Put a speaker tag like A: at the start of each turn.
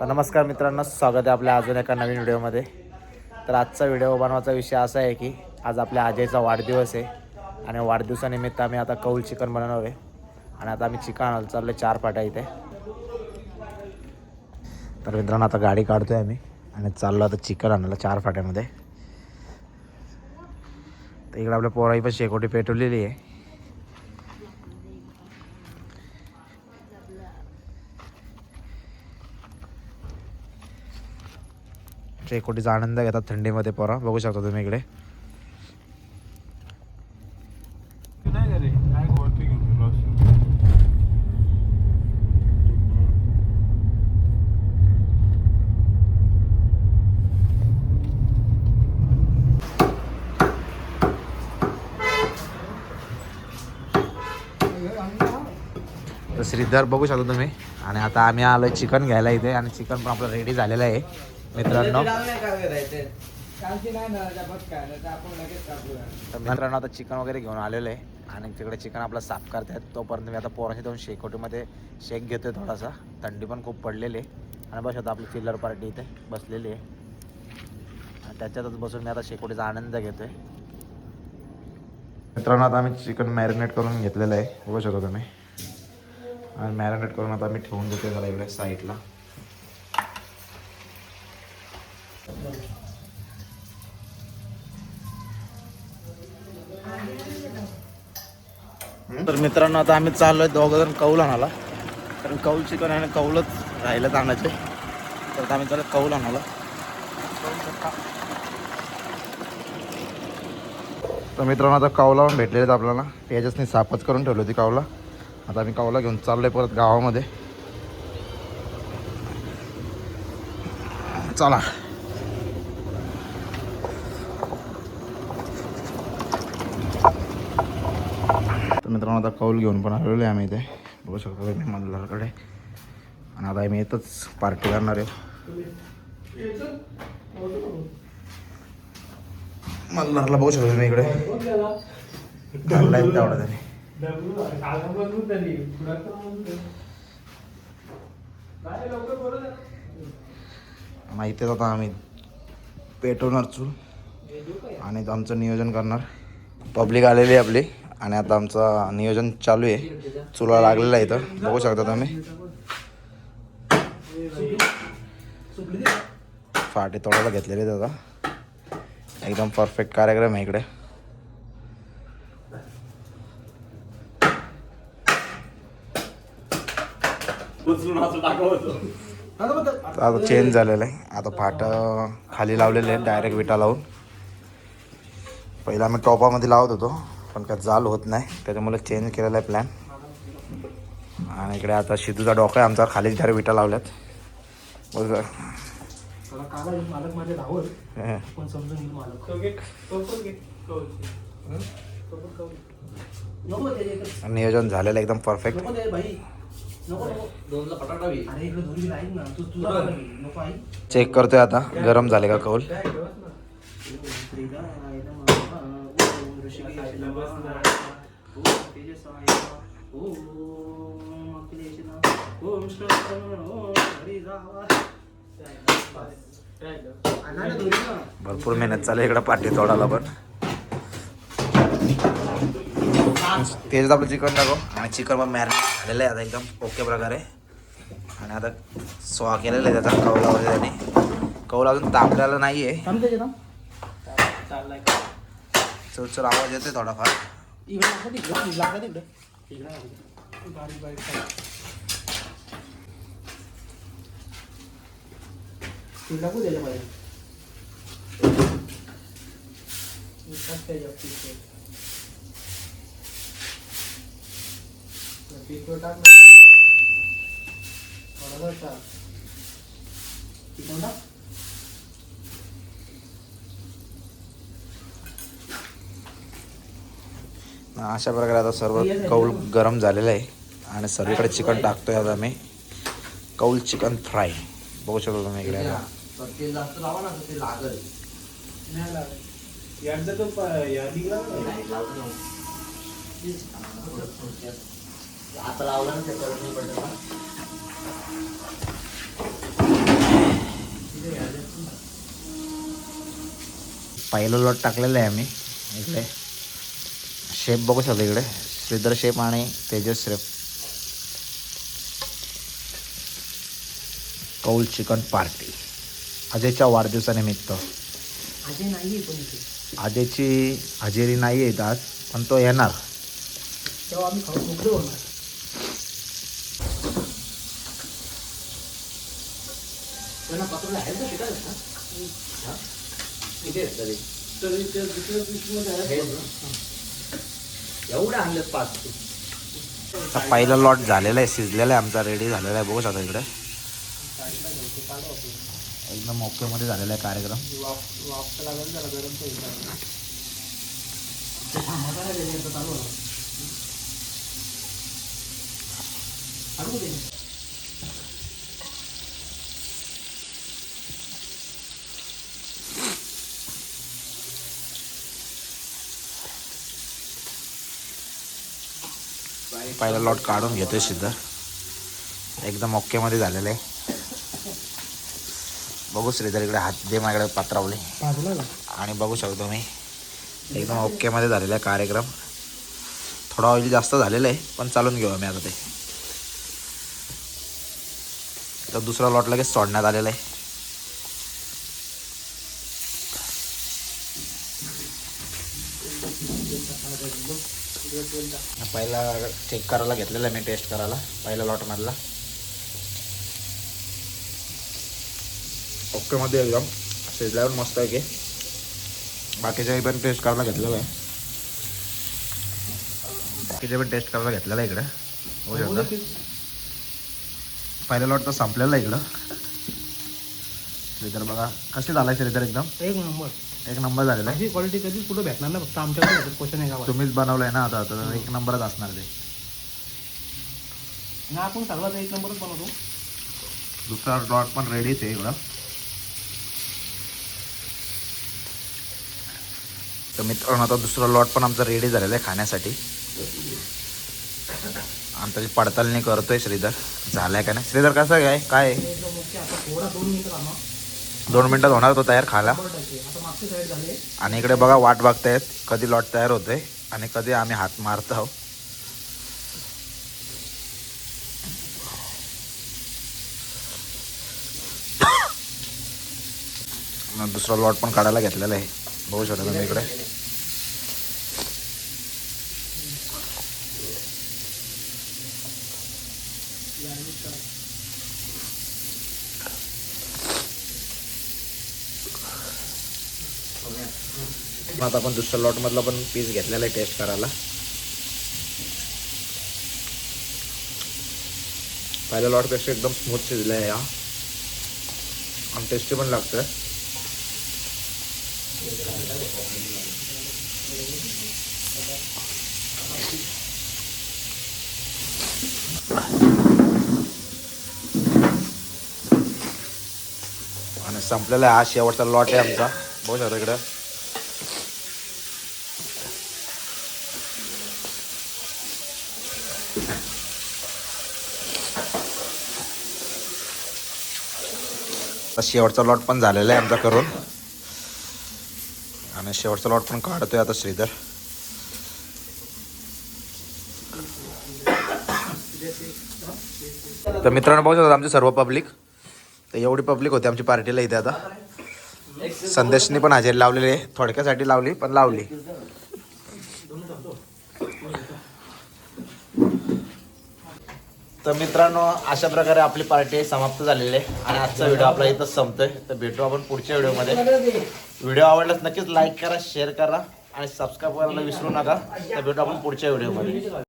A: तर नमस्कार मित्रांनो स्वागत आहे आपल्या अजून एका नवीन व्हिडिओमध्ये. तर आजचा व्हिडिओ बनवायचा विषय असा आहे की आज आपल्या आजयचा वाढदिवस आहे आणि वाढदिवसानिमित्त आम्ही आता कौल चिकन बनवणार आहे. आणि आता आम्ही चिकन आणायला चाललो चार पाट्या इथे. तर मित्रांनो आता गाडी काढतो आहे आम्ही आणि चाललो आता चिकन आणायला चार फाट्यामध्ये तर इकडे आपल्या पोराई पण शेकोटी पेटवलेली आहे. शेकोटीचा आनंद घेतात थंडीमध्ये पोरा. बघू शकता तुम्ही इकडे. श्रीधर बघू शकता तुम्ही. आणि आता आम्ही आलो चिकन घ्यायला इथे. आणि चिकन पण आपलं रेडी झालेलं आहे. मित्रांनो. तर मित्रांनो आता चिकन वगैरे घेऊन आलेलो आहे. आणि तिकडे चिकन आपलं साफ करतात तोपर्यंत मी आता पोराशी दोन शेकोटीमध्ये शेक घेतोय थोडासा. थंडी पण खूप पडलेली आहे. आणि बस आता आपली चिल्लर पार्टी इथे बसलेली आहे. आणि त्याच्यातच बसून मी आता शेकोटीचा आनंद घेतोय. मित्रांनो आता आम्ही चिकन मॅरिनेट करून घेतलेलं आहे. बघू शकता तुम्ही. आणि मॅरिनेट करून आता आम्ही ठेवून देतोय त्याला इकडे साईडला तर मित्रांनो आता आम्ही चाललोय दोघं जण कौल आणाला कारण कौल चिकन आहे कौलच राहिलं आणायचे तर आता आम्ही चालू कौल आणाला तर मित्रांनो आता कावला पण भेटलेले आहेत आपल्याला. तेजसने साफच करून ठेवली होती कावला आता आम्ही कावला घेऊन चाललोय परत गावामध्ये. चला. मित्रांनो आता कौल घेऊन पण आलेलो आहे आम्ही इथे. बघू शकतो तुम्ही मल्हारकडे आणि आता आम्ही येतच पार्टी करणार आहे. मल्हारला बघू शकतो तुम्ही इकडे. चाललाय तेवढा त्याने आणि इथेच आता आम्ही पेटवणार चूल. आणि आमचं नियोजन करणार. पब्लिक आलेली आहे आपली. आणि आता आमचं नियोजन चालू आहे. चुला लागलेला आहे इथं. बघू शकता तुम्ही. फाटे तोडायला घेतलेले आहेत आता. एकदम परफेक्ट कार्यक्रम आहे इकडे. आता चेंज झालेलं आहे. आता फाट खाली लावलेले आहे डायरेक्ट विटा लावून. पहिला आम्ही टॉपामध्ये लावत होतो. पण काय जाल होत नाही. त्याच्यामुळे चेंज केलेला आहे प्लॅन आणि इकडे आता शिदूचा डोका आहे आमचा खाली डायरेक्ट विटा लावल्यात. बघ
B: मालक माझे राहुल
A: हे.
B: पण समजून घेईल मालक.
A: नियोजन झालेलं आहे एकदम परफेक्ट चेक करतोय आता. गरम झाले का कौल? भरपूर मेहनत चालू आहे इकडं पाठी तोडाला पण. तेच आपलं चिकन टाको आणि चिकन पण मॅरिनेट झालेलं आहे आता एकदम ओके प्रकारे. आणि आता स्वा केलेला आहे त्याचा कौला वगैरे त्याने. कौल अजून तापलेला नाही आहे
B: चाललाय
A: चुरचुर आवाज येतोय थोडाफार
B: इकडे लागत इकडे लागत इकडे इकडे लागत बारीक बारीक तू लागू द्यायला पाहिजे? टाक टाक. टाक.
A: अशा प्रकारे आता सर्व कौल गरम झालेलं आहे. आणि सर्वीकडे चिकन टाकतोय आता मी. कौल चिकन फ्राय. बघू शकतो तुम्ही इकडे आता.
C: तेल जास्त लावा ना ते लागल.
B: नाही लागत. यांचा तो ना.
C: आता लावलं ना ते करून पडलं ना.
A: पहिलं लॉट टाकलेलं आहे आम्ही. इकडे. शेप बघू शकतो इकडे. श्रीधर शेप आणि तेजस शेप कौल चिकन पार्टी. अजयच्या वाढदिवसानिमित्त.
D: अजय नाही पण इथे
A: अजयची हजेरी नाही येत आज पण तो येणार.
D: तेव्हा आम्ही खाऊ मुग्ध होणार त्यांना पकडलं आहे का शिकायला? का?
C: किती आहेत तरी.
B: तरी त्या दुसऱ्या पिशवीमध्ये आहे
C: हे ना. एवढे पाच.
A: आता पहिला लॉट झालेला आहे शिजलेला आहे आमचा रेडी झालेला आहे. बघू शकता इकडे. एकदम ओकेमध्ये झालेला आहे कार्यक्रम. पहिला लॉट काढून घेतोय सिद्ध एकदम ओकेमध्ये झालेलं आहे. बघू श्रीधर इकडे हात दे माझ्याकडे पात्रावले. आणि बघू शकतो मी. एकदम ओकेमध्ये झालेला आहे कार्यक्रम. थोडा ऑइल जास्त झालेलं आहे पण चालून घेऊ आम्ही आता ते. तर दुसरा लॉट लगेच सोडण्यात आलेला आहे. पहिला चेक करायला घेतलेला मी टेस्ट करायला पहिला लॉटमधला ओकेमध्ये एकदम शिजल्यावर मस्त आहे की बाकीच्या पण टेस्ट करायला घेतलेलं आहे बाकीचे पण टेस्ट करायला घेतलेलं आहे इकडे हो शकता पहिला लॉट तर संपलेला आहे इकडं श्रीधर बघा कसे झालाय श्रीधर एकदम
D: एक नंबर
A: एक नंबर झालेला आहे
D: क्वालिटी कधीच कुठं भेटणार ना फक्त आमच्याकडे क्वेश्चन आहे
A: तुम्हीच बनवलंय ना आता तर एक नंबरच असणार ते
D: ना आपण सगळा एक नंबरच बनवतो
A: दुसरा लॉट पण रेडीच आहे इकडं तर मित्रांनो आता दुसरा लॉट पण आमचा रेडी झालेला आहे खाण्यासाठी. आणि त्याची पडताळणी करतोय श्रीधर. झालाय का नाही? श्रीधर कसं काय काय आहे?
D: दोन
A: मिनटात मिनिटात होणार तो तयार खायला. आणि इकडे बघा वाट बघतायत कधी लॉट तयार होतोय आणि कधी आम्ही हात मारतो आहोत. दुसरा लॉट पण काढायला घेतलेला आहे. बघू शकता तुम्ही इकडे. मग आता आपण दुसऱ्या लॉट मधला पण पीस घेतलेला आहे टेस्ट करायला. पहिल्या लॉटपेक्षा एकदम स्मूथ शिजला आहे हा. आणि टेस्टी पण लागतं आणि संपलेला आहे हा शेवटचा लॉट आहे आमचा. बघू शकता इकडं. शेवटचा लॉट पण झालेला आहे आमचा करून आणि शेवटचा लॉट पण काढतोय आता श्रीधर. तर मित्रांनो पाहू शकता आमचे सर्व पब्लिक तर एवढी पब्लिक होती आमची पार्टीला इथे आता. संदेशनी पण हजेरी लावलेली आहे. थोडक्यासाठी लावली पण लावली. तर मित्रांनो अशा प्रकारे आपली पार्टी समाप्त झालेली आहे आणि आजचा व्हिडिओ आपला इथं संपतोय. तर भेटू आपण पुढच्या व्हिडिओमध्ये. व्हिडिओ आवडल्यास नक्कीच लाईक करा शेअर करा आणि सबस्क्राईब करायला विसरू नका. तर भेटू आपण पुढच्या व्हिडिओमध्ये.